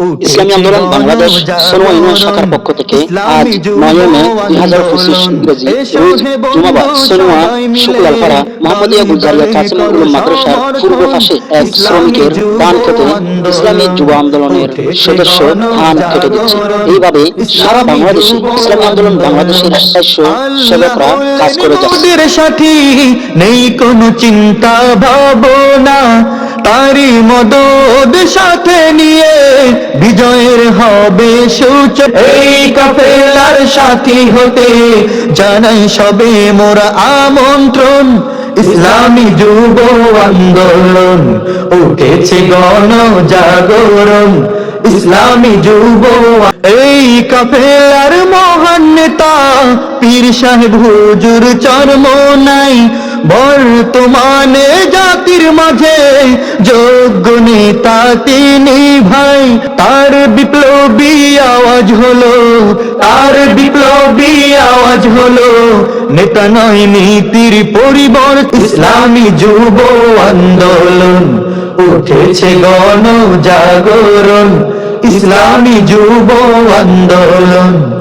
ইসলামী আন্দোলন বাংলাদেশ সোনোয়া ইউনিয়ন শাখার পক্ষ থেকে আজ নয় মে দুই হাজার পঁচিশ ইংরেজি রোজ জুমাবার সোনোয়া শুক্লালপাড়া মোহাম্মদিয়া গুলজারিয়া কাসিমুল মাদ্রাসার পূর্ব পাশে এক শ্রমিকের ধান খেতে ইসলামী যুব আন্দোলনের সদস্য ধান কেটে দিচ্ছে। এইভাবে সারা বাংলাদেশে ইসলামী আন্দোলন বাংলাদেশের স্বৈশ্য সেবকরা কাজ করে যাচ্ছে। নেই কোনো চিন্তা ভাবনা তারি মদদ সাথে নিয়ে বিজয়ের হবে সূচ এই কাফেলার সাথী হতে জানাই সবে মোরা আমন্ত্রণ। ইসলামী যুব আন্দোলন, উঠেছে গণ জাগরণ ইসলামী যুব এই কাফেলার মহান নেতা, পীর সাহেব হুজুর চর্ম নাই বর্তমানে জাতির মাঝে যোগ্য নেতা তিনি ভাই। তার বিপ্লবী আওয়াজ হলো, তার বিপ্লবী আওয়াজ হলো, নেতা নয় নীতির পরিবর্তন। ইসলামী যুব আন্দোলন উঠেছে গণ জাগরণ ইসলামী যুব আন্দোলন